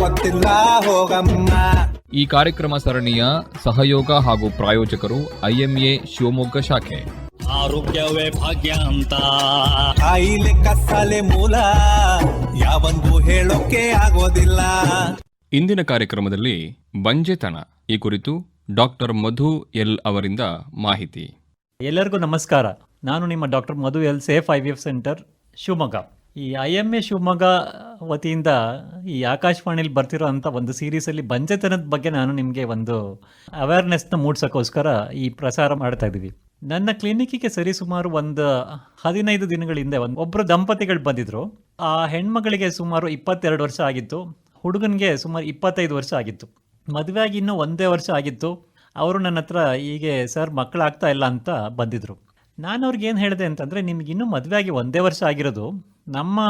ಗೊತ್ತಿಲ್ಲ ಹೋಗಮ್ಮ. ಈ ಕಾರ್ಯಕ್ರಮ ಸರಣಿಯ ಸಹಯೋಗ ಹಾಗೂ ಪ್ರಾಯೋಜಕರು ಐಎಂಎ ಶಿವಮೊಗ್ಗ ಶಾಖೆ. ಆರೋಗ್ಯವೇ ಭಾಗ್ಯ ಅಂತ. ಕಾಯಿಲೆ ಕಸಾಲೆ ಮೂಲ ಯಾವಂದು ಹೇಳೋಕೆ ಆಗೋದಿಲ್ಲ. ಇಂದಿನ ಕಾರ್ಯಕ್ರಮದಲ್ಲಿ ಬಂಜೆತನ. ಈ ಕುರಿತು ಡಾಕ್ಟರ್ ಮಧು ಎಲ್ ಅವರಿಂದ ಮಾಹಿತಿ. ಎಲ್ಲರಿಗೂ ನಮಸ್ಕಾರ. ನಾನು ನಿಮ್ಮ doctor Madhu L safe I V F centre Shivamogga. ಈ ಐ ಎಂ ಎ ಶಿವಮೊಗ್ಗ ವತಿಯಿಂದ ಈ ಆಕಾಶವಾಣಿಲಿ ಬರ್ತಿರೋ ಅಂತ ಒಂದು ಸೀರೀಸಲ್ಲಿ ಬಂಜೆತನದ ಬಗ್ಗೆ ನಾನು ನಿಮಗೆ ಒಂದು ಅವೇರ್ನೆಸ್ನ ಮೂಡ್ಸೋಕ್ಕೋಸ್ಕರ ಈ ಪ್ರಸಾರ ಮಾಡ್ತಾ ಇದ್ದೀವಿ. ನನ್ನ ಸರಿ ಸುಮಾರು ಒಂದು ಹದಿನೈದು ದಿನಗಳ ಹಿಂದೆ ಒಂದು ಒಬ್ಬರು ದಂಪತಿಗಳು ಬಂದಿದ್ರು. ಆ ಹೆಣ್ಮಗಳಿಗೆ ಸುಮಾರು ಇಪ್ಪತ್ತೆರಡು ವರ್ಷ ಆಗಿತ್ತು. ಹುಡುಗನಿಗೆ ಸುಮಾರು ಇಪ್ಪತ್ತೈದು ವರ್ಷ ಆಗಿತ್ತು. ಮದುವೆಯಾಗಿ ಇನ್ನೂ ಒಂದೇ ವರ್ಷ ಆಗಿತ್ತು. ಅವರು ನನ್ನ ಹತ್ರ ಹೀಗೆ, ಸರ್ ಮಕ್ಕಳಾಗ್ತಾ ಇಲ್ಲ ಅಂತ ಬಂದಿದ್ರು. ನಾನು ಅವ್ರಿಗೆ ಏನು ಹೇಳಿದೆ ಅಂತಂದರೆ ನಿಮ್ಗೆ ಇನ್ನೂ ಮದುವೆ ಆಗಿ ಒಂದೇ ವರ್ಷ ಆಗಿರೋದು, ನಮ್ಮ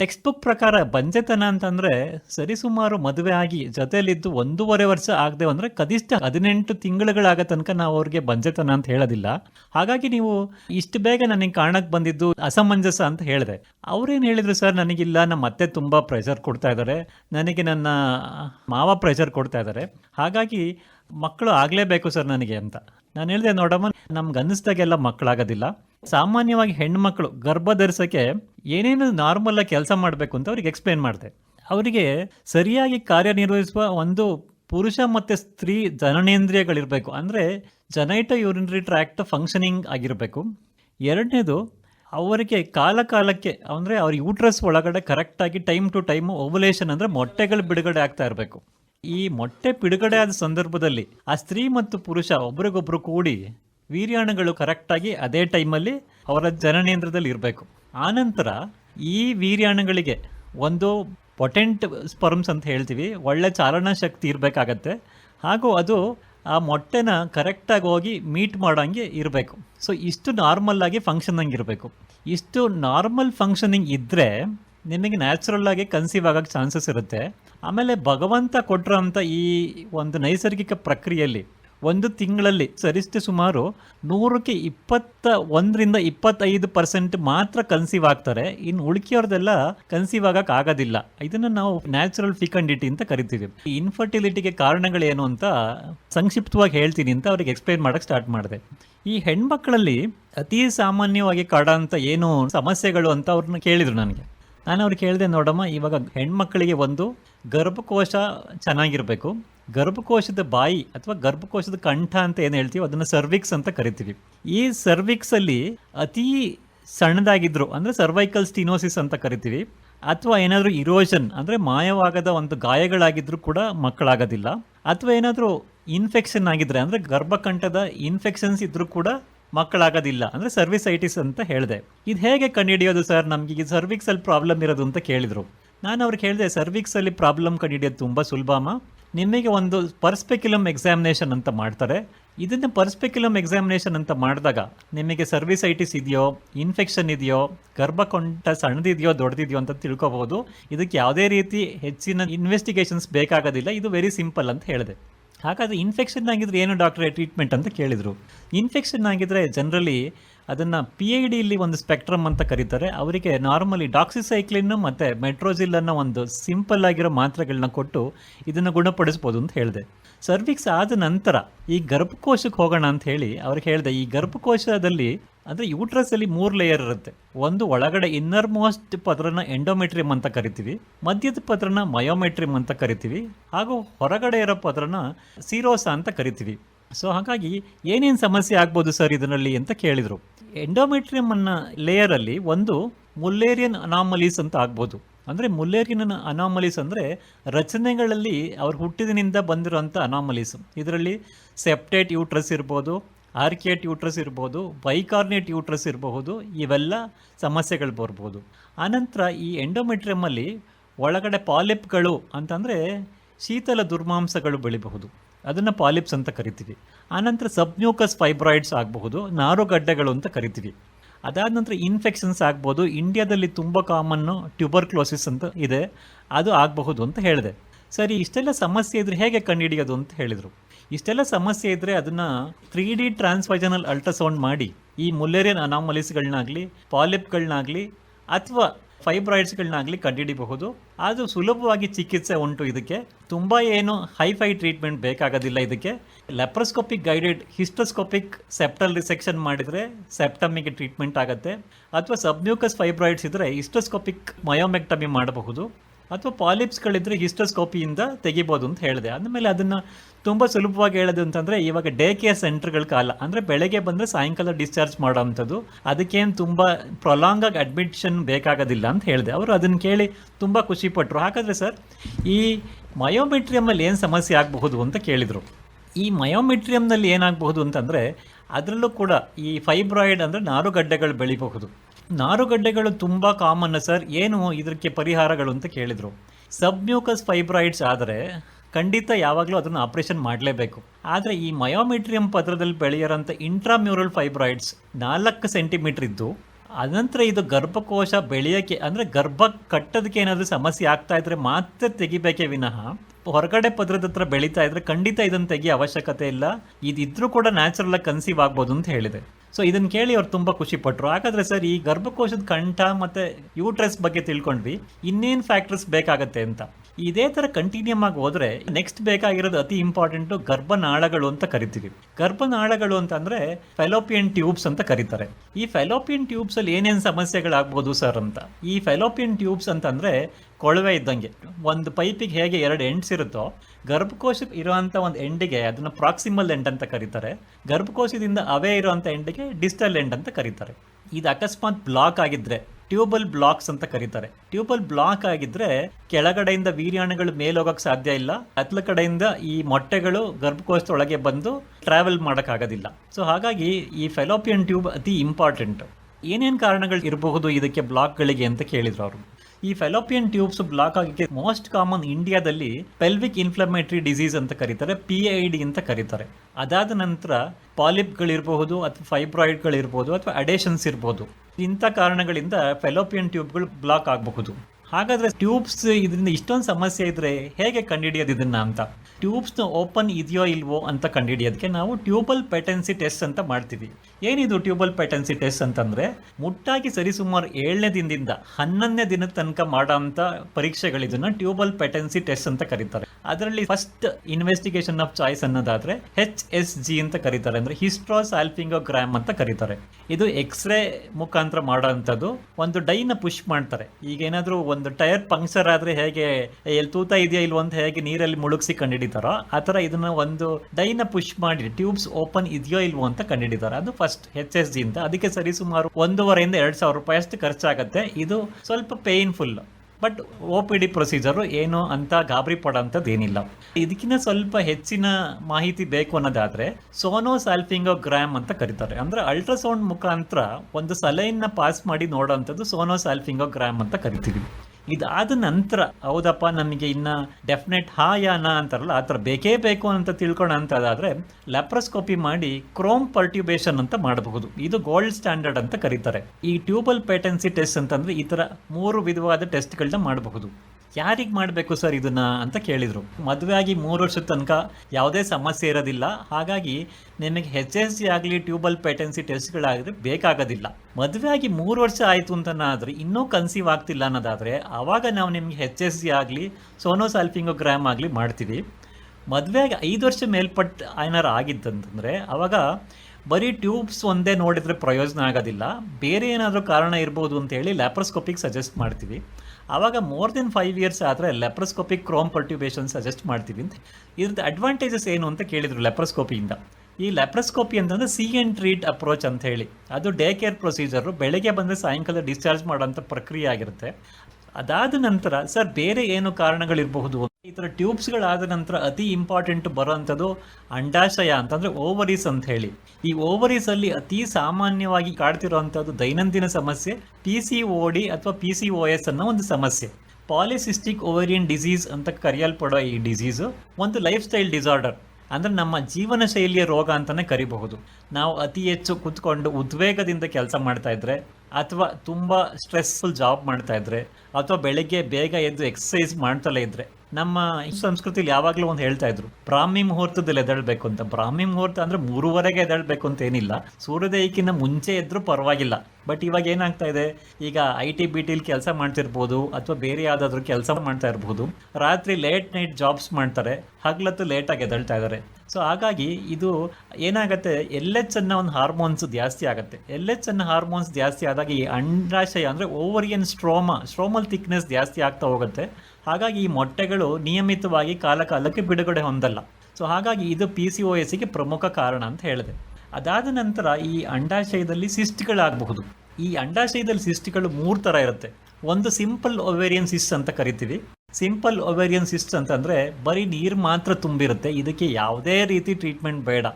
ಟೆಕ್ಸ್ಟ್ ಬುಕ್ ಪ್ರಕಾರ ಬಂಜೆತನ ಅಂತಂದರೆ ಸರಿಸುಮಾರು ಮದುವೆ ಆಗಿ ಜೊತೆಯಲ್ಲಿದ್ದು ಒಂದೂವರೆ ವರ್ಷ ಆಗದೆ ಅಂದರೆ ಕನಿಷ್ಠ ಹದಿನೆಂಟು ತಿಂಗಳುಗಳಾಗ ತನಕ ನಾವು ಅವ್ರಿಗೆ ಬಂಜೆತನ ಅಂತ ಹೇಳೋದಿಲ್ಲ. ಹಾಗಾಗಿ ನೀವು ಇಷ್ಟು ಬೇಗ ನನಗೆ ಕಾರಣಕ್ಕೆ ಬಂದಿದ್ದು ಅಸಮಂಜಸ ಅಂತ ಹೇಳಿದೆ. ಅವ್ರೇನು ಹೇಳಿದರು ಸರ್ ನನಗಿಲ್ಲ ನಮ್ಮ ಅತ್ತೆ ತುಂಬ ಪ್ರೆಷರ್ ಕೊಡ್ತಾ ಇದ್ದಾರೆ ನನಗೆ ನನ್ನ ಮಾವ ಪ್ರೆಷರ್ ಕೊಡ್ತಾ ಇದ್ದಾರೆ ಹಾಗಾಗಿ ಮಕ್ಕಳು ಆಗಲೇಬೇಕು ಸರ್ ನನಗೆ ಅಂತ. ನಾನು ಹೇಳಿದೆ, ನೋಡಮ್ಮ, ನಮ್ಗೆ ಅನ್ನಿಸ್ದಾಗೆಲ್ಲ ಮಕ್ಕಳಾಗೋದಿಲ್ಲ. ಸಾಮಾನ್ಯವಾಗಿ ಹೆಣ್ಮಕ್ಳು ಗರ್ಭ ಧರಿಸೋಕ್ಕೆ ಏನೇನು ನಾರ್ಮಲ್ ಆಗಿ ಕೆಲಸ ಮಾಡಬೇಕು ಅಂತ ಅವ್ರಿಗೆ ಎಕ್ಸ್ಪ್ಲೇನ್ ಮಾಡಿದೆ. ಅವರಿಗೆ ಸರಿಯಾಗಿ ಕಾರ್ಯನಿರ್ವಹಿಸುವ ಒಂದು ಪುರುಷ ಮತ್ತು ಸ್ತ್ರೀ ಜನನೇಂದ್ರಿಯಗಳಿರಬೇಕು. ಅಂದರೆ ಜನೈಟ ಯೂರಿನರಿ ಟ್ರ್ಯಾಕ್ಟ್ ಫಂಕ್ಷನಿಂಗ್ ಆಗಿರಬೇಕು. ಎರಡನೇದು, ಅವರಿಗೆ ಕಾಲ ಕಾಲಕ್ಕೆ, ಅಂದರೆ ಅವ್ರ ಯೂಟ್ರಸ್ ಒಳಗಡೆ ಕರೆಕ್ಟಾಗಿ ಟೈಮ್ ಟು ಟೈಮು ಓವುಲೇಷನ್ ಅಂದರೆ ಮೊಟ್ಟೆಗಳು ಬಿಡುಗಡೆ ಆಗ್ತಾ ಇರಬೇಕು. ಈ ಮೊಟ್ಟೆ ಬಿಡುಗಡೆ ಆದ ಸಂದರ್ಭದಲ್ಲಿ ಆ ಸ್ತ್ರೀ ಮತ್ತು ಪುರುಷ ಒಬ್ರಿಗೊಬ್ರು ಕೂಡಿ ವೀರ್ಯಾಣುಗಳು ಕರೆಕ್ಟಾಗಿ ಅದೇ ಟೈಮಲ್ಲಿ ಅವರ ಜನನೇಂದ್ರದಲ್ಲಿ ಇರಬೇಕು. ಆನಂತರ ಈ ವೀರ್ಯಾಣುಗಳಿಗೆ ಒಂದು ಪೊಟೆಂಟ್ ಸ್ಪರ್ಮ್ಸ್ ಅಂತ ಹೇಳ್ತೀವಿ. ಒಳ್ಳೆ ಚಾಲನಾ ಶಕ್ತಿ ಇರಬೇಕಾಗತ್ತೆ. ಹಾಗೂ ಅದು ಆ ಮೊಟ್ಟೆನ ಕರೆಕ್ಟಾಗಿ ಹೋಗಿ ಮೀಟ್ ಮಾಡೋಂಗೆ ಇರಬೇಕು. ಸೊ ಇಷ್ಟು ನಾರ್ಮಲ್ ಆಗಿ ಫಂಕ್ಷನಿಂಗ್ ಇರಬೇಕು. ಇಷ್ಟು ನಾರ್ಮಲ್ ಫಂಕ್ಷನಿಂಗ್ ಇದ್ದರೆ ನಿಮಗೆ ನ್ಯಾಚುರಲ್ ಆಗಿ ಕನ್ಸೀವ್ ಆಗೋಕ್ಕೆ ಚಾನ್ಸಸ್ ಇರುತ್ತೆ. ಆಮೇಲೆ ಭಗವಂತ ಕೊಟ್ಟರಂಥ ಈ ಒಂದು ನೈಸರ್ಗಿಕ ಪ್ರಕ್ರಿಯೆಯಲ್ಲಿ, ಒಂದು ತಿಂಗಳಲ್ಲಿ ಸರಿಸ್ತಿ ಸುಮಾರು ನೂರಕ್ಕೆ ಇಪ್ಪತ್ತ ಒಂದರಿಂದ ಇಪ್ಪತ್ತೈದು ಪರ್ಸೆಂಟ್ ಮಾತ್ರ ಕನ್ಸೀವ್ ಆಗ್ತಾರೆ. ಇನ್ನು ಉಳ್ಕಿಯವ್ರದೆಲ್ಲ ಕನ್ಸೀವ್ ಆಗಕ್ಕೆ ಆಗೋದಿಲ್ಲ. ಇದನ್ನು ನಾವು ನ್ಯಾಚುರಲ್ ಫಿಕಂಡಿಟಿ ಅಂತ ಕರಿತೀವಿ. ಈ ಇನ್ಫರ್ಟಿಲಿಟಿಗೆ ಕಾರಣಗಳೇನು ಅಂತ ಸಂಕ್ಷಿಪ್ತವಾಗಿ ಹೇಳ್ತೀನಿ ಅಂತ ಅವ್ರಿಗೆ ಎಕ್ಸ್ಪ್ಲೈನ್ ಮಾಡೋಕ್ಕೆ ಸ್ಟಾರ್ಟ್ ಮಾಡಿದೆ. ಈ ಹೆಣ್ಮಕ್ಳಲ್ಲಿ ಅತಿ ಸಾಮಾನ್ಯವಾಗಿ ಕಾಡೋಂಥ ಏನು ಸಮಸ್ಯೆಗಳು ಅಂತ ಅವ್ರನ್ನ ಕೇಳಿದರು ನನಗೆ. ನಾನು ಅವ್ರಿಗೆ ಹೇಳಿದೆ, ನೋಡಮ್ಮ, ಇವಾಗ ಹೆಣ್ಮಕ್ಳಿಗೆ ಒಂದು ಗರ್ಭಕೋಶ ಚೆನ್ನಾಗಿರಬೇಕು. ಗರ್ಭಕೋಶದ ಬಾಯಿ ಅಥವಾ ಗರ್ಭಕೋಶದ ಕಂಠ ಅಂತ ಏನು ಹೇಳ್ತೀವಿ ಅದನ್ನು ಸರ್ವಿಕ್ಸ್ ಅಂತ ಕರಿತೀವಿ. ಈ ಸರ್ವಿಕ್ಸಲ್ಲಿ ಅತಿ ಸಣ್ಣದಾಗಿದ್ರು, ಅಂದರೆ ಸರ್ವೈಕಲ್ ಸ್ಟಿನೋಸಿಸ್ ಅಂತ ಕರಿತೀವಿ, ಅಥವಾ ಏನಾದರೂ ಇರೋಷನ್ ಅಂದರೆ ಮಾಯವಾಗದ ಒಂದು ಗಾಯಗಳಾಗಿದ್ದರೂ ಕೂಡ ಮಕ್ಕಳಾಗೋದಿಲ್ಲ, ಅಥವಾ ಏನಾದರೂ ಇನ್ಫೆಕ್ಷನ್ ಆಗಿದ್ರೆ, ಅಂದರೆ ಗರ್ಭಕಂಠದ ಇನ್ಫೆಕ್ಷನ್ಸ್ ಇದ್ದರೂ ಕೂಡ ಮಕ್ಕಳಾಗೋದಿಲ್ಲ. ಅಂದರೆ ಸರ್ವಿಸೈಟಿಸ್ ಅಂತ ಹೇಳಿದೆ. ಇದು ಹೇಗೆ ಕಂಡುಹಿಡಿಯೋದು ಸರ್? ನಮಗೆ ಈ ಸರ್ವಿಕ್ಸಲ್ಲಿ ಪ್ರಾಬ್ಲಮ್ ಇರೋದು ಅಂತ ಕೇಳಿದರು. ನಾನು ಅವ್ರಿಗೆ ಹೇಳಿದೆ ಸರ್ವಿಕ್ಸಲ್ಲಿ ಪ್ರಾಬ್ಲಮ್ ಕಂಡುಹಿಡಿಯೋದು ತುಂಬ ಸುಲಭಮ್ಮ ನಿಮಗೆ ಒಂದು ಪರ್ಸ್ಪೆಕ್ಯುಲಮ್ ಎಕ್ಸಾಮಿನೇಷನ್ ಅಂತ ಮಾಡ್ತಾರೆ. ಇದನ್ನು ಪರ್ಸ್ಪೆಕ್ಯುಲಮ್ ಎಕ್ಸಾಮಿನೇಷನ್ ಅಂತ ಮಾಡಿದಾಗ ನಿಮಗೆ ಸರ್ವಿಸ್ ಐಟಿಸ್ ಇದೆಯೋ ಇನ್ಫೆಕ್ಷನ್ ಇದೆಯೋ, ಗರ್ಭಕೊಂಡ ಸಣ್ಣದಿದೆಯೋ, ದೊಡ್ಡದಿದೆಯೋ ಅಂತ ತಿಳ್ಕೊಬಹುದು ಇದಕ್ಕೆ ಯಾವುದೇ ರೀತಿ ಹೆಚ್ಚಿನ ಇನ್ವೆಸ್ಟಿಗೇಷನ್ಸ್ ಬೇಕಾಗೋದಿಲ್ಲ. ಇದು ವೆರಿ ಸಿಂಪಲ್ ಅಂತ ಹೇಳಿದೆ. ಹಾಗಾದರೆ ಇನ್ಫೆಕ್ಷನ್ ಆಗಿದ್ರೆ ಏನು ಡಾಕ್ಟ್ರೇ ಟ್ರೀಟ್ಮೆಂಟ್ ಅಂತ ಕೇಳಿದರು. ಇನ್ಫೆಕ್ಷನ್ ಆಗಿದ್ರೆ ಜನರಲಿ ಅದನ್ನು ಪಿ ಐ ಡಿಲಿ ಒಂದು ಸ್ಪೆಕ್ಟ್ರಮ್ ಅಂತ ಕರೀತಾರೆ. ಅವರಿಗೆ ನಾರ್ಮಲಿ ಡಾಕ್ಸಿಸೈಕ್ಲಿನ್ನು ಮತ್ತು ಮೆಟ್ರೋಜಿಲ್ ಅನ್ನೋ ಒಂದು ಸಿಂಪಲ್ ಆಗಿರೋ ಮಾತ್ರೆಗಳನ್ನ ಕೊಟ್ಟು ಇದನ್ನು ಗುಣಪಡಿಸ್ಬೋದು ಅಂತ ಹೇಳಿದೆ. ಸರ್ವಿಕ್ಸ್ ಆದ ನಂತರ ಈ ಗರ್ಭಕೋಶಕ್ಕೆ ಹೋಗೋಣ ಅಂತ ಹೇಳಿ ಅವ್ರಿಗೆ ಹೇಳಿದೆ, ಈ ಗರ್ಭಕೋಶದಲ್ಲಿ ಅಂದರೆ ಯೂಟ್ರಸಲ್ಲಿ ಮೂರು ಲೇಯರ್ ಇರುತ್ತೆ. ಒಂದು ಒಳಗಡೆ ಇನ್ನರ್ ಮೋಸ್ಟ್ ಪದರನ ಎಂಡೋಮೆಟ್ರಿಯಮ್ ಅಂತ ಕರಿತೀವಿ, ಮಧ್ಯದ ಪದರನ ಮಯೋಮೆಟ್ರಿಯಮ್ ಅಂತ ಕರಿತೀವಿ, ಹಾಗೂ ಹೊರಗಡೆ ಇರೋ ಪದರನ ಸೀರೋಸ ಅಂತ ಕರಿತೀವಿ. ಸೊ ಹಾಗಾಗಿ ಏನೇನು ಸಮಸ್ಯೆ ಆಗ್ಬೋದು ಸರ್ ಇದರಲ್ಲಿ ಅಂತ ಕೇಳಿದರು. ಎಂಡೋಮೆಟ್ರಿಯಮ್ ಅನ್ನ ಲೇಯರಲ್ಲಿ ಒಂದು ಮುಲ್ಲೇರಿಯನ್ ಅನಾಮಲೀಸ್ ಅಂತ ಆಗ್ಬೋದು. ಅಂದರೆ ಮುಲ್ಲೇರಿನ ಅನಾಮಲೀಸ್ ಅಂದರೆ ರಚನೆಗಳಲ್ಲಿ ಅವ್ರು ಹುಟ್ಟಿದಿನಿಂದ ಬಂದಿರುವಂಥ ಅನಾಮಲೀಸ್ ಇದರಲ್ಲಿ ಸೆಪ್ಟೇಟ್ ಯೂಟ್ರಸ್ ಇರ್ಬೋದು ಆರ್ಕಿಯೇಟ್ ಯೂಟ್ರಸ್ ಇರ್ಬೋದು ಬೈಕಾರ್ನೇಟ್ ಯೂಟ್ರಸ್ ಇರಬಹುದು, ಇವೆಲ್ಲ ಸಮಸ್ಯೆಗಳು ಬರ್ಬೋದು. ಆನಂತರ ಈ ಎಂಡೋಮೆಟ್ರಿಯಮಲ್ಲಿ ಒಳಗಡೆ ಪಾಲಿಪ್ಗಳು ಅಂತಂದರೆ ಶೀತಲ ದುರ್ಮಾಂಸಗಳು ಬೆಳಿಬಹುದು. ಅದನ್ನು ಪಾಲಿಪ್ಸ್ ಅಂತ ಕರಿತೀವಿ. ಆನಂತರ ಸಬ್ನ್ಯೂಕಸ್ ಫೈಬ್ರಾಯ್ಡ್ಸ್ ಆಗಬಹುದು, ನಾರುಗಡ್ಡೆಗಳು ಅಂತ ಕರಿತೀವಿ. ಅದಾದ ನಂತರ ಇನ್ಫೆಕ್ಷನ್ಸ್ ಆಗ್ಬೋದು. ಇಂಡಿಯಾದಲ್ಲಿ ತುಂಬ ಕಾಮನ್ನು ಟ್ಯೂಬರ್ಕ್ಲೋಸಿಸ್ ಅಂತ ಇದೆ. ಅದು ಆಗಬಹುದು ಅಂತ ಹೇಳಿದೆ. ಸರಿ, ಇಷ್ಟೆಲ್ಲ ಸಮಸ್ಯೆ ಇದ್ರೆ ಹೇಗೆ ಕಂಡುಹಿಡಿಯೋದು ಅಂತ ಹೇಳಿದರು. ಇಷ್ಟೆಲ್ಲ ಸಮಸ್ಯೆ ಇದ್ದರೆ ಅದನ್ನು ತ್ರೀ ಡಿ ಟ್ರಾನ್ಸ್ವೈಜನಲ್ ಅಲ್ಟ್ರಾಸೌಂಡ್ ಮಾಡಿ, ಈ ಮುಲ್ಲೇರಿಯನ್ ಅನಾಮಲೀಸ್ಗಳನ್ನಾಗಲಿ ಪಾಲಿಪ್ಗಳನ್ನಾಗಲಿ ಅಥವಾ ಫೈಬ್ರಾಯ್ಡ್ಸ್ಗಳನ್ನಾಗಲಿ ಕಂಡುಹಿಡಿಬಹುದು. ಅದು ಸುಲಭವಾಗಿ ಚಿಕಿತ್ಸೆ ಉಂಟು ಇದಕ್ಕೆ. ತುಂಬ ಏನು ಹೈಫೈ ಟ್ರೀಟ್ಮೆಂಟ್ ಬೇಕಾಗೋದಿಲ್ಲ ಇದಕ್ಕೆ. Laparoscopic guided hysteroscopic septal resection ಮಾಡಿದರೆ ಸೆಪ್ಟಮಿಗೆ ಟ್ರೀಟ್ಮೆಂಟ್ ಆಗುತ್ತೆ. ಅಥವಾ ಸಬ್ಮ್ಯೂಕಸ್ ಫೈಬ್ರಾಯ್ಡ್ಸ್ ಇದ್ದರೆ ಹಿಸ್ಟೋಸ್ಕೋಪಿಕ್ ಮಯೋಮೆಕ್ಟಮಿ ಮಾಡಬಹುದು. ಅಥವಾ ಪಾಲಿಪ್ಸ್ಗಳಿದ್ರೆ ಹಿಸ್ಟೋಸ್ಕೋಪಿಯಿಂದ ತೆಗಿಬೋದು ಅಂತ ಹೇಳಿದೆ. ಅಂದಮೇಲೆ ಅದನ್ನು ತುಂಬ ಸುಲಭವಾಗಿ ಹೇಳೋದು ಅಂತಂದರೆ, ಇವಾಗ ಡೇ ಕೇರ್ ಸೆಂಟರ್ಗಳ ಕಾಲ, ಅಂದರೆ ಬೆಳಗ್ಗೆ ಬಂದರೆ ಸಾಯಂಕಾಲ ಡಿಸ್ಚಾರ್ಜ್ ಮಾಡೋವಂಥದ್ದು ಅದಕ್ಕೇನು ತುಂಬ ಪ್ರೊಲಾಂಗಾಗಿ ಅಡ್ಮಿಷನ್ ಬೇಕಾಗೋದಿಲ್ಲ ಅಂತ ಹೇಳಿದೆ. ಅವರು ಅದನ್ನು ಕೇಳಿ ತುಂಬ ಖುಷಿಪಟ್ಟರು ಹಾಗಾದರೆ ಸರ್, ಈ ಮಯೋಮೆಟ್ರಿಯಮಲ್ಲಿ ಏನು ಸಮಸ್ಯೆ ಆಗಬಹುದು ಅಂತ ಕೇಳಿದರು. ಈ ಮಯೋಮೆಟ್ರಿಯಮ್ನಲ್ಲಿ ಏನಾಗಬಹುದು ಅಂತಂದರೆ, ಅದರಲ್ಲೂ ಕೂಡ ಈ ಫೈಬ್ರಾಯ್ಡ್ ಅಂದರೆ ನಾರುಗಡ್ಡೆಗಳು ಬೆಳಿಬಹುದು. ನಾರುಗಡ್ಡೆಗಳು ತುಂಬ ಕಾಮನ್ ಸರ್. ಏನು ಇದಕ್ಕೆ ಪರಿಹಾರಗಳು ಅಂತ ಕೇಳಿದರು. ಸಬ್ಮ್ಯೂಕಸ್ ಫೈಬ್ರಾಯ್ಡ್ಸ್ ಆದರೆ ಖಂಡಿತ ಯಾವಾಗಲೂ ಅದನ್ನು ಆಪರೇಷನ್ ಮಾಡಲೇಬೇಕು. ಆದರೆ ಈ ಮಯೋಮೆಟ್ರಿಯಂ ಪದರದಲ್ಲಿ ಬೆಳೆಯೋರಂಥ ಇಂಟ್ರಾಮ್ಯೂರಲ್ ಫೈಬ್ರಾಯ್ಡ್ಸ್ ನಾಲ್ಕು ಸೆಂಟಿಮೀಟ್ರ್ ಇದ್ದು, ಅನಂತರ ಇದು ಗರ್ಭಕೋಶ ಬೆಳೆಯೋಕ್ಕೆ ಅಂದರೆ ಗರ್ಭ ಕಟ್ಟೋದಕ್ಕೆ ಏನಾದರೂ ಸಮಸ್ಯೆ ಆಗ್ತಾ ಇದ್ದರೆ ಮಾತ್ರ ತೆಗಿಬೇಕೇ ವಿನಃ, ಹೊರಗಡೆ ಪದರದ ಹತ್ರ ಬೆಳೀತಾ ಇದ್ರೆ ಖಂಡಿತ ಇದನ್ನು ತೆಗಿಯೋ ಅವಶ್ಯಕತೆ ಇಲ್ಲ. ಇದಿದ್ರೂ ಕೂಡ ನ್ಯಾಚುರಲ್ ಆಗಿ ಕನ್ಸೀವ್ ಆಗ್ಬೋದು ಅಂತ ಹೇಳಿದೆ. ಸೊ ಇದನ್ನು ಕೇಳಿ ಅವ್ರು ತುಂಬ ಖುಷಿ ಹಾಗಾದರೆ ಹಾಗಾದ್ರೆ ಸರ್, ಈ ಗರ್ಭಕೋಶದ ಕಂಠ ಮತ್ತು ಯೂಟ್ರೆಸ್ ಬಗ್ಗೆ ತಿಳ್ಕೊಂಡ್ವಿ. ಇನ್ನೇನು ಫ್ಯಾಕ್ಟರ್ಸ್ ಬೇಕಾಗತ್ತೆ ಅಂತ? ಇದೇ ಥರ ಕಂಟಿನ್ಯೂಮ್ ಆಗಿ ಹೋದ್ರೆ ನೆಕ್ಸ್ಟ್ ಬೇಕಾಗಿರೋದು ಅತಿ ಇಂಪಾರ್ಟೆಂಟು ಗರ್ಭನಾಳಗಳು ಅಂತ ಕರಿತೀವಿ. ಗರ್ಭನಾಳಗಳು ಅಂತಂದ್ರೆ ಫೆಲೋಪಿಯನ್ ಟ್ಯೂಬ್ಸ್ ಅಂತ ಕರೀತಾರೆ. ಈ ಫೆಲೋಪಿಯನ್ ಟ್ಯೂಬ್ಸ್ ಅಲ್ಲಿ ಏನೇನು ಸಮಸ್ಯೆಗಳಾಗ್ಬೋದು ಸರ್ ಅಂತ? ಈ ಫೆಲೋಪಿಯನ್ ಟ್ಯೂಬ್ಸ್ ಅಂತಂದ್ರೆ ಕೊಳವೆ ಇದ್ದಂಗೆ. ಒಂದು ಪೈಪಿಗೆ ಹೇಗೆ ಎರಡು ಎಂಡ್ಸ್ ಇರುತ್ತೋ ಗರ್ಭಕೋಶಕ್ಕೆ ಇರುವಂಥ ಒಂದು ಎಂಡಿಗೆ ಅದನ್ನು ಪ್ರಾಕ್ಸಿಮಲ್ ಎಂಡ್ ಅಂತ ಕರೀತಾರೆ. ಗರ್ಭಕೋಶದಿಂದ ಅವೇ ಇರುವಂತ ಎಂಡಿಗೆ ಡಿಸ್ಟಲ್ ಎಂಡ್ ಅಂತ ಕರೀತಾರೆ. ಇದು ಅಕಸ್ಮಾತ್ ಬ್ಲಾಕ್ ಆಗಿದ್ರೆ ಟ್ಯೂಬಲ್ ಬ್ಲಾಕ್ಸ್ ಅಂತ ಕರೀತಾರೆ. ಟ್ಯೂಬಲ್ ಬ್ಲಾಕ್ ಆಗಿದ್ರೆ ಕೆಳಗಡೆಯಿಂದ ವೀರ್ಯಾಣುಗಳು ಮೇಲೋಗಕ್ಕೆ ಸಾಧ್ಯ ಇಲ್ಲ. ಅತ್ಲ ಕಡೆಯಿಂದ ಈ ಮೊಟ್ಟೆಗಳು ಗರ್ಭಕೋಶದೊಳಗೆ ಬಂದು ಟ್ರಾವೆಲ್ ಮಾಡೋಕ್ಕಾಗೋದಿಲ್ಲ. ಸೊ ಹಾಗಾಗಿ ಈ ಫೆಲೋಪಿಯನ್ ಟ್ಯೂಬ್ ಅತಿ ಇಂಪಾರ್ಟೆಂಟ್ ಏನೇನು ಕಾರಣಗಳು ಇರಬಹುದು ಇದಕ್ಕೆ ಬ್ಲಾಕ್ಗಳಿಗೆ ಅಂತ ಕೇಳಿದ್ರು ಅವರು. ಈ ಫೆಲೋಪಿಯನ್ ಟ್ಯೂಬ್ಸ್ ಬ್ಲಾಕ್ ಆಗಿಕ್ಕೆ ಮೋಸ್ಟ್ ಕಾಮನ್ ಇಂಡಿಯಾದಲ್ಲಿ ಪೆಲ್ವಿಕ್ ಇನ್ಫ್ಲಮೇಟರಿ ಡಿಸೀಸ್ ಅಂತ ಕರೀತಾರೆ ಪಿ ಐ ಡಿ ಅಂತ ಕರೀತಾರೆ. ಅದಾದ ನಂತರ ಪಾಲಿಪ್ಗಳಿರಬಹುದು ಅಥವಾ ಫೈಬ್ರಾಯ್ಡ್ಗಳಿರ್ಬೋದು ಅಥವಾ ಅಡೇಷನ್ಸ್ ಇರ್ಬೋದು ಇಂಥ ಕಾರಣಗಳಿಂದ ಫೆಲೋಪಿಯನ್ ಟ್ಯೂಬ್ಗಳು ಬ್ಲಾಕ್ ಆಗಬಹುದು. ಹಾಗಾದ್ರೆ ಟ್ಯೂಬ್ಸ್ ಇದರಿಂದ ಇಷ್ಟೊಂದು ಸಮಸ್ಯೆ ಇದ್ರೆ ಹೇಗೆ ಕಂಡುಹಿಡಿಯೋದು ಇದನ್ನ ಅಂತ? ಟ್ಯೂಬ್ಸ್ನ ಓಪನ್ ಇದೆಯೋ ಇಲ್ವೋ ಅಂತ ಕಂಡುಹಿಡಿಯೋದಕ್ಕೆ ನಾವು ಟ್ಯೂಬಲ್ ಪೆಟೆನ್ಸಿ ಟೆಸ್ಟ್ ಅಂತ ಮಾಡ್ತೀವಿ. ಏನಿದು ಟ್ಯೂಬಲ್ ಪೆಟೆನ್ಸಿ ಟೆಸ್ಟ್ ಅಂತಂದ್ರೆ ಮುಟ್ಟಾಗಿ ಸರಿಸುಮಾರು ಏಳನೇ ದಿನದಿಂದ ಹನ್ನೊಂದನೇ ದಿನದ ತನಕ ಮಾಡೋಂಥ ಪರೀಕ್ಷೆಗಳಿದನ್ನ ಟ್ಯೂಬಲ್ ಪೆಟೆನ್ಸಿ ಟೆಸ್ಟ್ ಅಂತ ಕರೀತಾರೆ. ಅದರಲ್ಲಿ ಫಸ್ಟ್ ಇನ್ವೆಸ್ಟಿಗೇಷನ್ ಆಫ್ ಚಾಯ್ಸ್ ಅನ್ನೋದಾದ್ರೆ ಹೆಚ್ ಎಸ್ ಜಿ ಅಂತ ಕರೀತಾರೆ. ಅಂದ್ರೆ ಹಿಸ್ಟ್ರಾಸ್ ಆಲ್ಫಿಂಗೋಗ್ರಾಮ್ ಅಂತ ಕರೀತಾರೆ. ಇದು ಎಕ್ಸ್ರೇ ಮುಖಾಂತರ ಮಾಡೋಂಥದ್ದು. ಒಂದು ಡೈನ ಪುಷ್ ಮಾಡ್ತಾರೆ. ಈಗ ಏನಾದರೂ ಒಂದು ಟೈರ್ ಪಂಕ್ಚರ್ ಆದ್ರೆ ಹೇಗೆ, ಎಲ್ಲಿ ತೂತ ಇದೆಯಾ ಇಲ್ವಂತ ಹೇಗೆ ನೀರಲ್ಲಿ ಮುಳುಗಿಸಿ ಕಂಡುಹಿಡಿತಾರೋ ಆ ಥರ ಇದನ್ನ ಒಂದು ಡೈನ ಪುಷ್ ಮಾಡಿ ಟ್ಯೂಬ್ಸ್ ಓಪನ್ ಇದೆಯೋ ಇಲ್ವೋ ಅಂತ ಕಂಡುಹಿಡಿತಾರೆ ಅದು ಫಸ್ಟ್ ಎಚ್ ಎಸ್ ಜಿ ಅಂತ. ಅದಕ್ಕೆ ಸರಿಸುಮಾರು ಒಂದೂವರೆಯಿಂದ ಎರಡು ಸಾವಿರ ರೂಪಾಯಿ ಅಷ್ಟು ಖರ್ಚಾಗುತ್ತೆ. ಇದು ಸ್ವಲ್ಪ painful but O P D procedure ಏನು ಅಂತ ಗಾಬರಿ ಪಡೋಂಥದ್ದು ಏನಿಲ್ಲ. ಇದಕ್ಕಿಂತ ಸ್ವಲ್ಪ ಹೆಚ್ಚಿನ ಮಾಹಿತಿ ಬೇಕು ಅನ್ನೋದಾದರೆ ಸೋನೋ ಸ್ಯಾಲ್ಫಿಂಗೋಗ್ರಾಮ್ ಅಂತ ಕರೀತಾರೆ. ಅಂದರೆ ಅಲ್ಟ್ರಾಸೌಂಡ್ ಮುಖಾಂತರ ಒಂದು ಸಲೈನ್ನ ಪಾಸ್ ಮಾಡಿ ನೋಡೋಂಥದ್ದು ಗ್ರಾಮ್ ಅಂತ ಕರಿತೀವಿ. ಇದಾದ ನಂತರ, ಹೌದಪ್ಪ ನಮಗೆ ಇನ್ನ ಡೆಫಿನೆಟ್ ಹಾ ಯಾ ನಾ ಅಂತಾರಲ್ಲ, ಆ ಥರ ಬೇಕೇ ಬೇಕು ಅಂತ ತಿಳ್ಕೊಳ ಅಂತದಾದರೆ ಲ್ಯಾಪ್ರೋಸ್ಕೋಪಿ ಮಾಡಿ ಕ್ರೋಮ್ ಪರ್ಟ್ಯೂಬೇಷನ್ ಅಂತ ಮಾಡಬಹುದು. ಇದು ಗೋಲ್ಡ್ ಸ್ಟ್ಯಾಂಡರ್ಡ್ ಅಂತ ಕರೀತಾರೆ. ಈ ಟ್ಯೂಬಲ್ ಪೇಟೆನ್ಸಿ ಟೆಸ್ಟ್ ಅಂತಂದರೆ ಈ ಥರ ಮೂರು ವಿಧವಾದ ಟೆಸ್ಟ್ಗಳನ್ನ ಮಾಡಬಹುದು. ಯಾರಿಗೆ ಮಾಡಬೇಕು ಸರ್ ಇದನ್ನ ಅಂತ ಕೇಳಿದರು. ಮದುವೆ ಆಗಿ ಮೂರು ವರ್ಷದ ತನಕ ಯಾವುದೇ ಸಮಸ್ಯೆ ಇರೋದಿಲ್ಲ. ಹಾಗಾಗಿ ನಿಮಗೆ ಹೆಚ್ ಎಸ್ ಸಿ ಆಗಲಿ, ಟ್ಯೂಬಲ್ ಪೇಟೆನ್ಸಿ ಟೆಸ್ಟ್ಗಳಾದರೆ ಬೇಕಾಗೋದಿಲ್ಲ. ಮದುವೆ ಆಗಿ ಮೂರು ವರ್ಷ ಆಯಿತು ಅಂತನಾದರೆ ಇನ್ನೂ ಕನ್ಸೀವ್ ಆಗ್ತಿಲ್ಲ ಅನ್ನೋದಾದರೆ ಆವಾಗ ನಾವು ನಿಮಗೆ ಹೆಚ್ ಎಸ್ ಸಿ ಆಗಲಿ ಸೋನೋಸಾಲ್ಫಿಂಗೋಗ್ರಾಮ್ ಆಗಲಿ ಮಾಡ್ತೀವಿ. ಮದುವೆಗೆ ಐದು ವರ್ಷ ಮೇಲ್ಪಟ್ಟ ಏನಾರು ಆಗಿದ್ದಂತಂದರೆ ಆವಾಗ ಬರೀ ಟ್ಯೂಬ್ಸ್ ಒಂದೇ ನೋಡಿದರೆ ಪ್ರಯೋಜನ ಆಗೋದಿಲ್ಲ. ಬೇರೆ ಏನಾದರೂ ಕಾರಣ ಇರ್ಬೋದು ಅಂತ ಹೇಳಿ ಲ್ಯಾಪ್ರೋಸ್ಕೋಪಿಕ್ ಸಜೆಸ್ಟ್ ಮಾಡ್ತೀವಿ. ಆವಾಗ ಮೋರ್ ದೆನ್ ಫೈವ್ ಇಯರ್ಸ್ ಆದರೆ ಲೆಪ್ರೋಸ್ಕೋಪಿಕ್ ಕ್ರೋಮ್ ಪರ್ಟ್ಯೂಬೇಷನ್ ಸಜೆಸ್ಟ್ ಮಾಡ್ತೀವಿ ಅಂತ. ಇದ್ರದ್ದು ಅಡ್ವಾಂಟೇಜಸ್ ಏನು ಅಂತ ಕೇಳಿದರು ಲೆಪ್ರೋಸ್ಕೋಪಿಯಿಂದ. ಈ ಲೆಪ್ರೋಸ್ಕೋಪಿ ಅಂತಂದರೆ ಸಿ ಎನ್ ಟ್ರೀಟ್ ಅಪ್ರೋಚ್ ಅಂತ ಹೇಳಿ. ಅದು ಡೇ ಕೇರ್ ಪ್ರೊಸೀಜರು ಬೆಳಗ್ಗೆ ಬಂದರೆ ಸಾಯಂಕಾಲ ಡಿಸ್ಚಾರ್ಜ್ ಮಾಡೋಂಥ ಪ್ರಕ್ರಿಯೆ ಆಗಿರುತ್ತೆ. ಅದಾದ ನಂತರ ಸರ್ ಬೇರೆ ಏನು ಕಾರಣಗಳಿರಬಹುದು ಈ ಥರ ಟ್ಯೂಬ್ಸ್ಗಳಾದ ನಂತರ ಅತಿ ಇಂಪಾರ್ಟೆಂಟ್ ಬರೋವಂಥದ್ದು ಅಂಡಾಶಯ ಅಂತಂದರೆ ಓವರೀಸ್ ಅಂತ ಹೇಳಿ. ಈ ಓವರೀಸಲ್ಲಿ ಅತಿ ಸಾಮಾನ್ಯವಾಗಿ ಕಾಡ್ತಿರೋವಂಥದ್ದು ದೈನಂದಿನ ಸಮಸ್ಯೆ ಪಿ ಸಿ ಓ ಡಿ ಅಥವಾ ಪಿ ಸಿ ಓ ಎಸ್ ಅನ್ನೋ ಒಂದು ಸಮಸ್ಯೆ. ಪಾಲಿಸಿಸ್ಟಿಕ್ ಓವರಿಯನ್ ಡಿಸೀಸ್ ಅಂತ ಕರೆಯಲ್ಪಡೋ ಈ ಡಿಸೀಸು ಒಂದು ಲೈಫ್ ಸ್ಟೈಲ್ ಡಿಸಾರ್ಡರ್ ಅಂದರೆ ನಮ್ಮ ಜೀವನ ಶೈಲಿಯ ರೋಗ ಅಂತಲೇ ಕರಿಬಹುದು. ನಾವು ಅತಿ ಹೆಚ್ಚು ಕುತ್ಕೊಂಡು ಉದ್ವೇಗದಿಂದ ಕೆಲಸ ಮಾಡ್ತಾ ಇದ್ರೆ ಅಥವಾ ತುಂಬ ಸ್ಟ್ರೆಸ್ಫುಲ್ ಜಾಬ್ ಮಾಡ್ತಾ ಇದ್ರೆ, ಅಥವಾ ಬೆಳಗ್ಗೆ ಬೇಗ ಎದ್ದು ಎಕ್ಸಸೈಸ್ ಮಾಡ್ತಲೇ ಇದ್ರೆ, ನಮ್ಮ ಸಂಸ್ಕೃತಿಲಿ ಯಾವಾಗಲೂ ಒಂದು ಹೇಳ್ತಾ ಇದ್ರು, ಬ್ರಾಹ್ಮಿ ಮುಹೂರ್ತದಲ್ಲಿ ಎದ್ದೇಳ್ಬೇಕು ಅಂತ. ಬ್ರಾಹ್ಮಿ ಮುಹೂರ್ತ ಅಂದ್ರೆ ಮೂರುವರೆಗೆ ಎದ್ದೇಳ್ಬೇಕು ಅಂತ ಏನಿಲ್ಲ. ಸೂರ್ಯೋದಯಕ್ಕಿಂತ ಮುಂಚೆ ಎದ್ರೂ ಪರವಾಗಿಲ್ಲ. ಬಟ್ ಇವಾಗ ಏನಾಗ್ತಾ ಇದೆ? ಈಗ ಐ ಟಿ ಬಿ ಟಿಲಿ ಕೆಲಸ ಮಾಡ್ತಿರ್ಬೋದು, ಅಥವಾ ಬೇರೆ ಯಾವುದಾದ್ರೂ ಕೆಲಸ ಮಾಡ್ತಾ ಇರಬಹುದು ರಾತ್ರಿ ಲೇಟ್ ನೈಟ್ ಜಾಬ್ಸ್ ಮಾಡ್ತಾರೆ. ಹಗಲತ್ತು ಲೇಟಾಗಿ ಎದಳ್ತಾ ಇದ್ದಾರೆ ಸೊ ಹಾಗಾಗಿ ಇದು ಏನಾಗುತ್ತೆ? ಎಲ್ ಎಚ್ ಅನ್ನೋ ಒಂದು ಹಾರ್ಮೋನ್ಸ್ ಜಾಸ್ತಿ ಆಗುತ್ತೆ. ಎಲ್ ಎಚ್ ಅನ್ನ ಹಾರ್ಮೋನ್ಸ್ ಜಾಸ್ತಿ ಆದಾಗ ಈ ಅಂಡಾಶಯ ಅಂದರೆ ಓವರಿಯನ್ ಸ್ಟ್ರೋಮಾ ಸ್ಟ್ರೋಮಲ್ ಥಿಕ್ನೆಸ್ ಜಾಸ್ತಿ ಆಗ್ತಾ ಹೋಗುತ್ತೆ. ಹಾಗಾಗಿ ಈ ಮೊಟ್ಟೆಗಳು ನಿಯಮಿತವಾಗಿ ಕಾಲ ಕಾಲಕ್ಕೆ ಬಿಡುಗಡೆ ಹೊಂದಲ್ಲ. ಸೊ ಹಾಗಾಗಿ ಇದು ಪಿ ಸಿ ಒ ಎಸ್ಗೆ ಪ್ರಮುಖ ಕಾರಣ ಅಂತ ಹೇಳಿದೆ. ಅದಾದ ನಂತರ ಈ ಅಂಡಾಶಯದಲ್ಲಿ ಸಿಸ್ಟ್ಗಳಾಗಬಹುದು. ಈ ಅಂಡಾಶಯದಲ್ಲಿ ಸಿಸ್ಟ್ಗಳು ಮೂರು ಥರ ಇರುತ್ತೆ. ಒಂದು ಸಿಂಪಲ್ ಒವೇರಿಯನ್ ಸಿಸ್ಟ್ ಅಂತ ಕರಿತೀವಿ. ಸಿಂಪಲ್ ಒವೇರಿಯನ್ ಸಿಸ್ಟ್ ಅಂತಂದರೆ ಬರೀ ನೀರು ಮಾತ್ರ ತುಂಬಿರುತ್ತೆ. ಇದಕ್ಕೆ ಯಾವುದೇ ರೀತಿ ಟ್ರೀಟ್ಮೆಂಟ್ ಬೇಡ.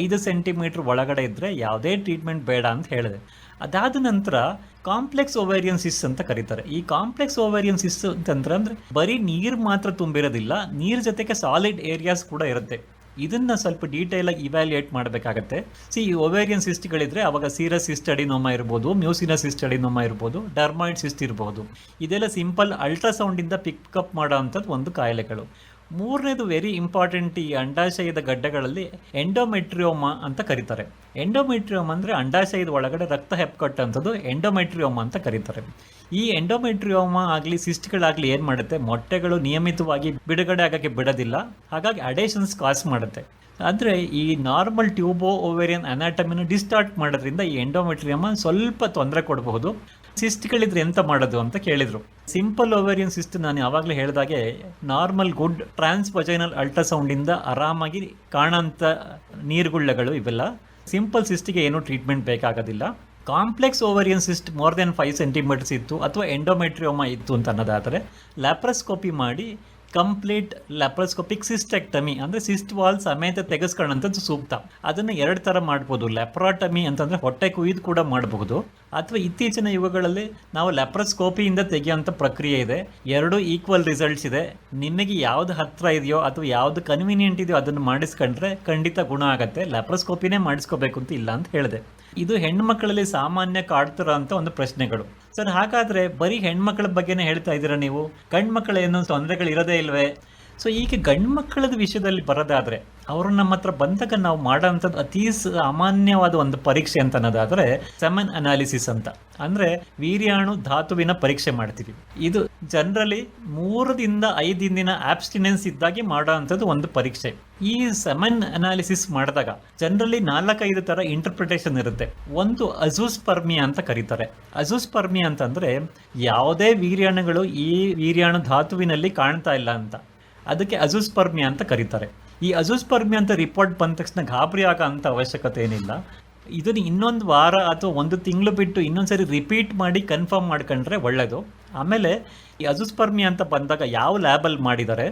ಐದು ಸೆಂಟಿಮೀಟ್ರ್ ಒಳಗಡೆ ಇದ್ದರೆ ಯಾವುದೇ ಟ್ರೀಟ್ಮೆಂಟ್ ಬೇಡ ಅಂತ ಹೇಳಿದೆ. ಅದಾದ ನಂತರ ಕಾಂಪ್ಲೆಕ್ಸ್ ಓವೇರಿಯನ್ ಸಿಸ್ ಅಂತ ಕರೀತಾರೆ. ಈ ಕಾಂಪ್ಲೆಕ್ಸ್ ಓವೇರಿಯನ್ ಸಿಸ್ ಅಂತಂದ್ರೆ ಅಂದರೆ ಬರೀ ನೀರು ಮಾತ್ರ ತುಂಬಿರೋದಿಲ್ಲ, ನೀರು ಜೊತೆಗೆ ಸಾಲಿಡ್ ಏರಿಯಾಸ್ ಕೂಡ ಇರುತ್ತೆ. ಇದನ್ನ ಸ್ವಲ್ಪ ಡೀಟೇಲ್ ಆಗಿ ಇವ್ಯಾಲ್ಯೂಯೇಟ್ ಮಾಡಬೇಕಾಗತ್ತೆ. ಸಿ ಈ ಒವೇರಿಯನ್ ಸಿಸ್ಟ್ಗಳಿದ್ರೆ ಅವಾಗ ಸೀರಸ್ ಸಿಸ್ಟ್ ಅಡಿನೋಮ ಇರ್ಬೋದು ಮ್ಯೂಸಿನಸ್ ಸಿಸ್ಟ್ ಅಡಿನೋಮ ಇರ್ಬೋದು ಡರ್ಮಾಯ್ಡ್ ಸಿಸ್ಟ್ ಇರ್ಬೋದು. ಇದೆಲ್ಲ ಸಿಂಪಲ್ ಅಲ್ಟ್ರಾಸೌಂಡ್ ಇಂದ ಪಿಕಪ್ ಮಾಡೋ ಅಂಥದ್ದು ಒಂದು ಕಾಯಿಲೆಗಳು. ಮೂರನೇದು ವೆರಿ ಇಂಪಾರ್ಟೆಂಟ್ ಈ ಅಂಡಾಶಯದ ಗಡ್ಡೆಗಳಲ್ಲಿ ಎಂಡೋಮೆಟ್ರಿಯೋಮ ಅಂತ ಕರೀತಾರೆ. ಎಂಡೋಮೆಟ್ರಿಯೋಮ್ ಅಂದರೆ ಅಂಡಾಶಯದ ಒಳಗಡೆ ರಕ್ತ ಹೆಪ್ಪು ಎಂಡೋಮೆಟ್ರಿಯೋಮ ಅಂತ ಕರೀತಾರೆ. ಈ ಎಂಡೋಮೆಟ್ರಿಯೋಮ ಆಗಲಿ ಸಿಸ್ಟ್ಗಳಾಗಲಿ ಏನು ಮಾಡುತ್ತೆ? ಮೊಟ್ಟೆಗಳು ನಿಯಮಿತವಾಗಿ ಬಿಡುಗಡೆ ಆಗೋಕ್ಕೆ ಬಿಡೋದಿಲ್ಲ. ಹಾಗಾಗಿ ಅಡೇಷನ್ಸ್ ಕಾಸ್ ಮಾಡುತ್ತೆ. ಆದರೆ ಈ ನಾರ್ಮಲ್ ಟ್ಯೂಬೋ ಓವೇರಿಯನ್ ಅನಾಟಮಿನ ಡಿಸ್ಟಾರ್ಟ್ ಮಾಡೋದ್ರಿಂದ ಈ ಎಂಡೋಮೆಟ್ರಿಯಮ ಸ್ವಲ್ಪ ತೊಂದರೆ ಕೊಡಬಹುದು. ಸಿಸ್ಟ್ಗಳಿದ್ರೆ ಎಂತ ಮಾಡೋದು ಅಂತ ಕೇಳಿದ್ರು. ಸಿಂಪಲ್ ಓವೇರಿಯನ್ ಸಿಸ್ಟ್ ನಾನು ಯಾವಾಗಲೂ ಹೇಳಿದಾಗೆ ನಾರ್ಮಲ್ ಗುಡ್ ಟ್ರಾನ್ಸ್ ಅಲ್ಟ್ರಾಸೌಂಡಿಂದ ಆರಾಮಾಗಿ ಕಾಣೋಂಥ ನೀರುಗುಳ್ಳೆಗಳು ಇವೆಲ್ಲ. ಸಿಂಪಲ್ ಸಿಸ್ಟಿಗೆ ಏನೂ treatment ಬೇಕಾಗೋದಿಲ್ಲ. Complex ovarian cyst more than five centimetres ಇತ್ತು ಅಥವಾ ಎಂಡೋಮೆಟ್ರಿಯೋಮಾ ಇತ್ತು ಅಂತ ಅನ್ನೋದಾದರೆ ಲ್ಯಾಪ್ರಸ್ಕೋಪಿ ಮಾಡಿ ಕಂಪ್ಲೀಟ್ ಲ್ಯಾಪ್ರೋಸ್ಕೋಪಿಕ್ ಸಿಸ್ಟೆಕ್ಟಮಿ, ಅಂದರೆ ಸಿಸ್ಟ್ ವಾಲ್ ಸಮೇತ ತೆಗೆಸ್ಕೊಳ್ಳೋಂಥದ್ದು ಸೂಕ್ತ. ಅದನ್ನು ಎರಡು ಥರ ಮಾಡ್ಬೋದು. ಲ್ಯಾಪ್ರಾಟಮಿ ಅಂತಂದರೆ ಹೊಟ್ಟೆ ಕುಯ್ದು ಕೂಡ ಮಾಡಬಹುದು. ಅಥವಾ ಇತ್ತೀಚಿನ ಯುಗಗಳಲ್ಲಿ ನಾವು ಲ್ಯಾಪ್ರೋಸ್ಕೋಪಿಯಿಂದ ತೆಗೆಯುವಂಥ ಪ್ರಕ್ರಿಯೆ ಇದೆ. ಎರಡು ಈಕ್ವಲ್ ರಿಸಲ್ಟ್ಸ್ ಇದೆ. ನಿಮಗೆ ಯಾವ್ದು ಹತ್ರ ಇದೆಯೋ ಅಥವಾ ಯಾವ್ದು ಕನ್ವೀನಿಯೆಂಟ್ ಇದೆಯೋ ಅದನ್ನು ಮಾಡಿಸ್ಕೊಂಡ್ರೆ ಖಂಡಿತ ಗುಣ ಆಗುತ್ತೆ. ಲ್ಯಾಪ್ರೋಸ್ಕೋಪಿನೇ ಮಾಡಿಸ್ಕೋಬೇಕು ಅಂತ ಇಲ್ಲ ಅಂತ ಹೇಳಿದೆ. ಇದು ಹೆಣ್ಮಕ್ಳಲ್ಲಿ ಸಾಮಾನ್ಯ ಕಾಡ್ತಿರೋ ಅಂತ ಒಂದು ಪ್ರಶ್ನೆಗಳು. ಸರ್, ಹಾಗಾದ್ರೆ ಬರೀ ಹೆಣ್ಮಕ್ಳ ಬಗ್ಗೆನೇ ಹೇಳ್ತಾ ಇದ್ದೀರಾ ನೀವು? ಗಂಡ್ಮಕ್ಳ ಏನೋ ತೊಂದರೆಗಳು ಇರೋದೇ ಇಲ್ವೇ? ಸೊ ಈಗ ಗಂಡು ಮಕ್ಕಳದ ವಿಷಯದಲ್ಲಿ ಬರೋದಾದ್ರೆ ಅವರು ನಮ್ಮ ಹತ್ರ ಬಂದಾಗ ನಾವು ಮಾಡೋಂಥದ್ದು ಅತೀ ಸಾಮಾನ್ಯವಾದ ಒಂದು ಪರೀಕ್ಷೆ ಅಂತ ಅನ್ನೋದಾದರೆ ಸೆಮನ್ ಅನಾಲಿಸಿಸ್ ಅಂತ. ಅಂದ್ರೆ ವೀರ್ಯಾಣು ಧಾತುವಿನ ಪರೀಕ್ಷೆ ಮಾಡ್ತೀವಿ. ಇದು ಜನರಲಿ ಮೂರರಿಂದ ಐದು ದಿನ ಆಬ್ಸ್ಟಿನೆನ್ಸ್ ಇದ್ದಾಗೆ ಮಾಡೋ ಅಂಥದ್ದು ಒಂದು ಪರೀಕ್ಷೆ. ಈ ಸೆಮನ್ ಅನಾಲಿಸಿಸ್ ಮಾಡಿದಾಗ ಜನರಲಿ ನಾಲ್ಕೈದು ತರ ಇಂಟರ್ಪ್ರಿಟೇಷನ್ ಇರುತ್ತೆ. ಒಂದು ಅಜೂಸ್ಪರ್ಮಿ ಅಂತ ಕರೀತಾರೆ. ಅಜೂಸ್ಪರ್ಮಿ ಅಂತಂದ್ರೆ ಯಾವುದೇ ವೀರ್ಯಾಣುಗಳು ಈ ವೀರ್ಯಾಣು ಧಾತುವಿನಲ್ಲಿ ಕಾಣ್ತಾ ಇಲ್ಲ ಅಂತ. ಅದಕ್ಕೆ ಅಜುಸ್ಪರ್ಮಿಯಾ ಅಂತ ಕರೀತಾರೆ. ಈ ಅಜೂಸ್ಪರ್ಮಿ ಅಂತ ರಿಪೋರ್ಟ್ ಬಂದ ತಕ್ಷಣ ಗಾಬರಿ ಆಗೋ ಅಂತ ಅವಶ್ಯಕತೆ ಏನಿಲ್ಲ. ಇದನ್ನು ಇನ್ನೊಂದು ವಾರ ಅಥವಾ ಒಂದು ತಿಂಗಳು ಬಿಟ್ಟು ಇನ್ನೊಂದು ಸರಿ ರಿಪೀಟ್ ಮಾಡಿ ಕನ್ಫರ್ಮ್ ಮಾಡ್ಕೊಂಡ್ರೆ ಒಳ್ಳೆಯದು ಆಮೇಲೆ ಈ ಅಜುಸ್ಪರ್ಮಿ ಅಂತ ಬಂದಾಗ ಯಾವ ಲ್ಯಾಬಲ್ಲಿ ಮಾಡಿದ್ದಾರೆ?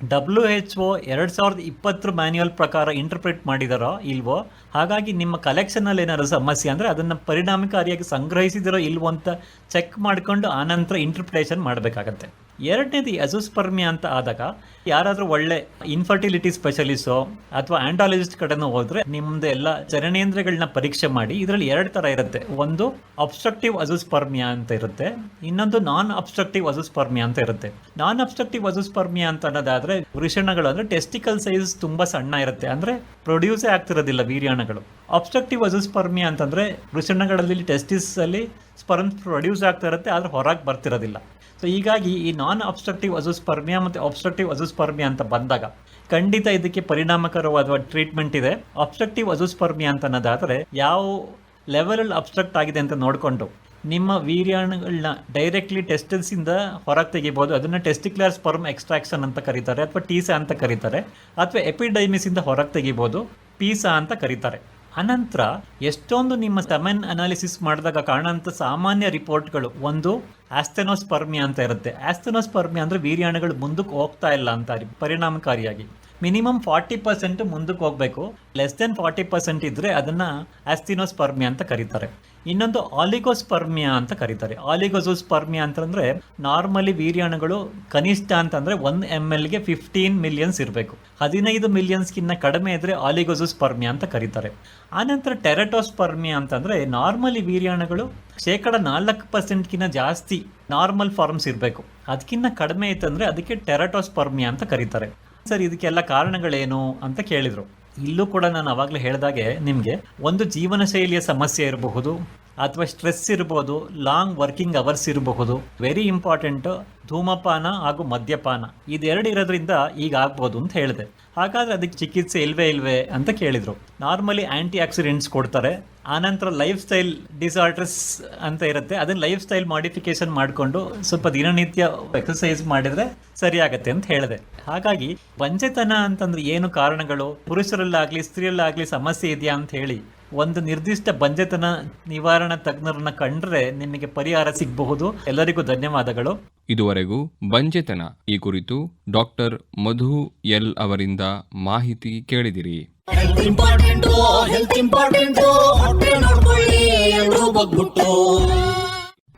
ಡಬ್ಲ್ಯೂ ಎಚ್ ಒ ಎರಡು ಸಾವಿರದ ಇಪ್ಪತ್ತರ ಮ್ಯಾನ್ಯುಯಲ್ ಪ್ರಕಾರ ಇಂಟರ್ಪ್ರಿಟ್ ಮಾಡಿದಾರೋ ಇಲ್ವೋ? ಹಾಗಾಗಿ ನಿಮ್ಮ ಕಲೆಕ್ಷನಲ್ಲಿ ಏನಾದರೂ ಸಮಸ್ಯೆ ಅಂದರೆ ಅದನ್ನು ಪರಿಣಾಮಕಾರಿಯಾಗಿ ಸಂಗ್ರಹಿಸಿದಿರೋ ಇಲ್ವೋ ಅಂತ ಚೆಕ್ ಮಾಡಿಕೊಂಡು ಆನಂತರ ಇಂಟರ್ಪ್ರಿಟೇಷನ್ ಮಾಡಬೇಕಾಗತ್ತೆ. ಎರಡನೇದು ಅಜೋಸ್ಪರ್ಮಿಯಾ ಅಜುಸ್ಪರ್ಮಿ ಅಂತ ಆದಾಗ ಯಾರಾದರೂ ಒಳ್ಳೆ ಇನ್ಫರ್ಟಿಲಿಟಿ ಸ್ಪೆಷಲಿಸ್ಟೋ ಅಥವಾ ಆಂಟಾಲಜಿಸ್ಟ್ ಕಡೆನೂ ಹೋದರೆ ನಿಮ್ಮದು ಎಲ್ಲ ಜನನೇಂದ್ರಗಳನ್ನ ಪರೀಕ್ಷೆ ಮಾಡಿ ಇದರಲ್ಲಿ ಎರಡು ಥರ ಇರುತ್ತೆ. ಒಂದು ಅಬ್ಸ್ಟ್ರಕ್ಟಿವ್ ಅಜೋಸ್ಪರ್ಮಿಯಾ ಅಂತ ಇರುತ್ತೆ. ಇನ್ನೊಂದು ನಾನ್ ಅಬ್ಸ್ಟ್ರಕ್ಟಿವ್ ಅಜುಸ್ಪರ್ಮಿಯಾ ಅಂತ ಇರುತ್ತೆ. ನಾನ್ ಅಬ್ಸ್ಟ್ರಕ್ಟಿವ್ ಅಜೋಸ್ಪರ್ಮಿಯಾ ಅಂತ ಅನ್ನೋದಾದರೆ ವೃಷಣಗಳು ಅಂದರೆ ಟೆಸ್ಟಿಕಲ್ ಸೈಜ್ ತುಂಬ ಸಣ್ಣ ಇರುತ್ತೆ. ಅಂದರೆ ಪ್ರೊಡ್ಯೂಸೇ ಆಗ್ತಿರೋದಿಲ್ಲ ವೀರ್ಯಾಣಗಳು. ಅಬ್ಸ್ಟ್ರಕ್ಟಿವ್ ಅಜೋಸ್ಪರ್ಮಿಯಾ ಅಂತಂದರೆ ವೃಷಣಗಳಲ್ಲಿ ಟೆಸ್ಟಿಸಲ್ಲಿ ಸ್ಪರ್ಮ್ ಪ್ರೊಡ್ಯೂಸ್ ಆಗ್ತಾ ಇರುತ್ತೆ, ಆದರೆ ಹೊರಗೆ ಬರ್ತಿರೋದಿಲ್ಲ. ಸೊ ಹೀಗಾಗಿ ಈ ನಾನ್ ಅಬ್ಸ್ಟ್ರಕ್ಟಿವ್ ಅಜೋಸ್ಪರ್ಮಿಯಾ ಮತ್ತು ಅಬ್ಸ್ಟ್ರಕ್ಟಿವ್ ಅಜೋಸ್ಪರ್ಮಿಯಾ ಅಂತ ಬಂದಾಗ ಖಂಡಿತ ಇದಕ್ಕೆ ಪರಿಣಾಮಕರವಾದ ಟ್ರೀಟ್ಮೆಂಟ್ ಇದೆ. ಅಬ್ಸ್ಟ್ರಕ್ಟಿವ್ ಅಜೋಸ್ಪರ್ಮಿಯಾ ಅಂತ ಅನ್ನೋದಾದರೆ ಯಾವ ಲೆವೆಲಲ್ಲಿ ಅಬ್ಸ್ಟ್ರಕ್ಟ್ ಆಗಿದೆ ಅಂತ ನೋಡಿಕೊಂಡು ನಿಮ್ಮ ವೀರ್ಯಾಣುಗಳನ್ನ ಡೈರೆಕ್ಟ್ಲಿ ಟೆಸ್ಟಲ್ಸಿಂದ ಹೊರಗೆ ತೆಗಿಬೋದು. ಅದನ್ನು ಟೆಸ್ಟಿಕ್ಯುಲರ್ ಸ್ಪರ್ಮ್ ಎಕ್ಸ್ಟ್ರಾಕ್ಷನ್ ಅಂತ ಕರೀತಾರೆ, ಅಥವಾ ಟೀಸಾ ಅಂತ ಕರೀತಾರೆ, ಅಥವಾ ಎಪಿಡೈಮಿಸಿಂದ ಹೊರಗೆ ತೆಗಿಬೋದು ಪೀಸಾ ಅಂತ ಕರೀತಾರೆ. ಅನಂತರ ಎಷ್ಟೊಂದು ನಿಮ್ಮ ಸೆಮೆನ್ ಅನಾಲಿಸಿಸ್ ಮಾಡಿದಾಗ ಕಾಣೋಂಥ ಸಾಮಾನ್ಯ ರಿಪೋರ್ಟ್ಗಳು ಒಂದು ಆಸ್ಥೆನೋಸ್ಪರ್ಮಿ ಅಂತ ಇರುತ್ತೆ. ಆಸ್ಥೆನೋಸ್ಪರ್ಮಿ ಅಂದರೆ ವೀರ್ಯಾಣಗಳು ಮುಂದಕ್ಕೆ ಹೋಗ್ತಾ ಇಲ್ಲ ಅಂತ ಪರಿಣಾಮಕಾರಿಯಾಗಿ. ಮಿನಿಮಮ್ ಫಾರ್ಟಿ ಪರ್ಸೆಂಟ್ ಮುಂದಕ್ಕೆ ಹೋಗಬೇಕು. ಲೆಸ್ ದೆನ್ ಫಾರ್ಟಿ ಪರ್ಸೆಂಟ್ ಇದ್ದರೆ ಅದನ್ನು ಆಸ್ತಿನೋಸ್ಪರ್ಮಿಯಾ ಅಂತ ಕರೀತಾರೆ. ಇನ್ನೊಂದು ಆಲಿಗೋಸ್ಪರ್ಮಿಯಾ ಅಂತ ಕರೀತಾರೆ. ಆಲಿಗೋಸೋಸ್ಪರ್ಮಿಯಾ ಅಂತಂದ್ರೆ ನಾರ್ಮಲಿ ವೀರ್ಯಾಣುಗಳು ಕನಿಷ್ಠ ಅಂತಂದ್ರೆ ಒನ್ ಎಂ ಎಲ್ಗೆ ಫಿಫ್ಟೀನ್ ಮಿಲಿಯನ್ಸ್ ಇರಬೇಕು. ಹದಿನೈದು ಮಿಲಿಯನ್ಸ್ಗಿನ್ನ ಕಡಿಮೆ ಇದ್ರೆ ಆಲಿಗೋಸೋಸ್ಪರ್ಮಿಯಾ ಅಂತ ಕರೀತಾರೆ. ಆನಂತರ ಟೆರಟೋಸ್ಪರ್ಮಿಯಾ ಅಂತಂದ್ರೆ ನಾರ್ಮಲಿ ವೀರ್ಯಾಣುಗಳು ಶೇಕಡ ನಾಲ್ಕು ಪರ್ಸೆಂಟ್ಗಿಂತ ಜಾಸ್ತಿ ನಾರ್ಮಲ್ ಫಾರ್ಮ್ಸ್ ಇರಬೇಕು. ಅದಕ್ಕಿಂತ ಕಡಿಮೆ ಇತ್ತಂದ್ರೆ ಅದಕ್ಕೆ ಟೆರಟೋಸ್ಪರ್ಮಿಯಾ ಅಂತ ಕರೀತಾರೆ. ಸರ್, ಇದಕ್ಕೆಲ್ಲ ಕಾರಣಗಳೇನು ಅಂತ ಕೇಳಿದ್ರು. ಇಲ್ಲೂ ಕೂಡ ನಾನು ಅವಾಗಲೇ ಹೇಳಿದಾಗೆ ನಿಮಗೆ ಒಂದು ಜೀವನ ಶೈಲಿಯ ಸಮಸ್ಯೆ ಇರಬಹುದು ಅಥವಾ ಸ್ಟ್ರೆಸ್ ಇರ್ಬೋದು ಲಾಂಗ್ ವರ್ಕಿಂಗ್ ಅವರ್ಸ್ ಇರಬಹುದು ವೆರಿ ಇಂಪಾರ್ಟೆಂಟ್ ಧೂಮಪಾನ ಹಾಗೂ ಮದ್ಯಪಾನ. ಇದೆರಡು ಇರೋದ್ರಿಂದ ಈಗ ಆಗ್ಬೋದು ಅಂತ ಹೇಳಿದೆ. ಹಾಗಾದ್ರೆ ಅದಕ್ಕೆ ಚಿಕಿತ್ಸೆ ಇಲ್ವೇ ಇಲ್ವೇ ಅಂತ ಕೇಳಿದ್ರು. ನಾರ್ಮಲಿ ಆಂಟಿ ಆಕ್ಸಿಡೆಂಟ್ಸ್ ಕೊಡ್ತಾರೆ. ಆನಂತರ ಲೈಫ್ ಸ್ಟೈಲ್ ಡಿಸಾರ್ಡರ್ಸ್ ಅಂತ ಇರುತ್ತೆ. ಅದನ್ನ ಲೈಫ್ ಸ್ಟೈಲ್ ಮಾಡಿಫಿಕೇಶನ್ ಮಾಡಿಕೊಂಡು ಸ್ವಲ್ಪ ದಿನನಿತ್ಯ ಎಕ್ಸಸೈಸ್ ಮಾಡಿದ್ರೆ ಸರಿಯಾಗತ್ತೆ ಅಂತ ಹೇಳಿದೆ. ಹಾಗಾಗಿ ಬಂಜೆತನ ಅಂತಂದ್ರೆ ಏನು ಕಾರಣಗಳು? ಪುರುಷರಲ್ಲಾಗ್ಲಿ, ಸ್ತ್ರೀಯಲ್ಲಾಗ್ಲಿ ಸಮಸ್ಯೆ ಇದೆಯಾ ಅಂತ ಹೇಳಿ ಒಂದು ನಿರ್ದಿಷ್ಟ ಬಂಜೆತನ ನಿವಾರಣಾ ತಜ್ಞರನ್ನ ಕಂಡ್ರೆ ನಿಮಗೆ ಪರಿಹಾರ ಸಿಗಬಹುದು. ಎಲ್ಲರಿಗೂ ಧನ್ಯವಾದಗಳು. ಇದುವರೆಗೂ ಬಂಜೆತನ ಈ ಕುರಿತು ಡಾಕ್ಟರ್ ಮಧು ಎಲ್ ಅವರಿಂದ ಮಾಹಿತಿ ಕೇಳಿದಿರಿ. Health important health important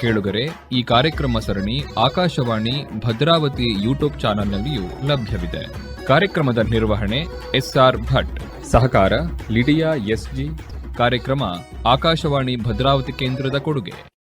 ಕೇಳುಗರೆ, ಈ ಕಾರ್ಯಕ್ರಮ ಸರಣಿ ಆಕಾಶವಾಣಿ ಭದ್ರಾವತಿ ಯೂಟ್ಯೂಬ್ ಚಾನೆಲ್ನಲ್ಲಿಯೂ ಲಭ್ಯವಿದೆ. ಕಾರ್ಯಕ್ರಮದ ನಿರ್ವಹಣೆ ಎಸ್ಆರ್ ಭಟ್. ಸಹಕಾರ, ಲಿಡಿಯಾ ಎಸ್ಜಿ. ಕಾರ್ಯಕ್ರಮ ಆಕಾಶವಾಣಿ ಭದ್ರಾವತಿ ಕೇಂದ್ರದ ಕೊಡುಗೆ.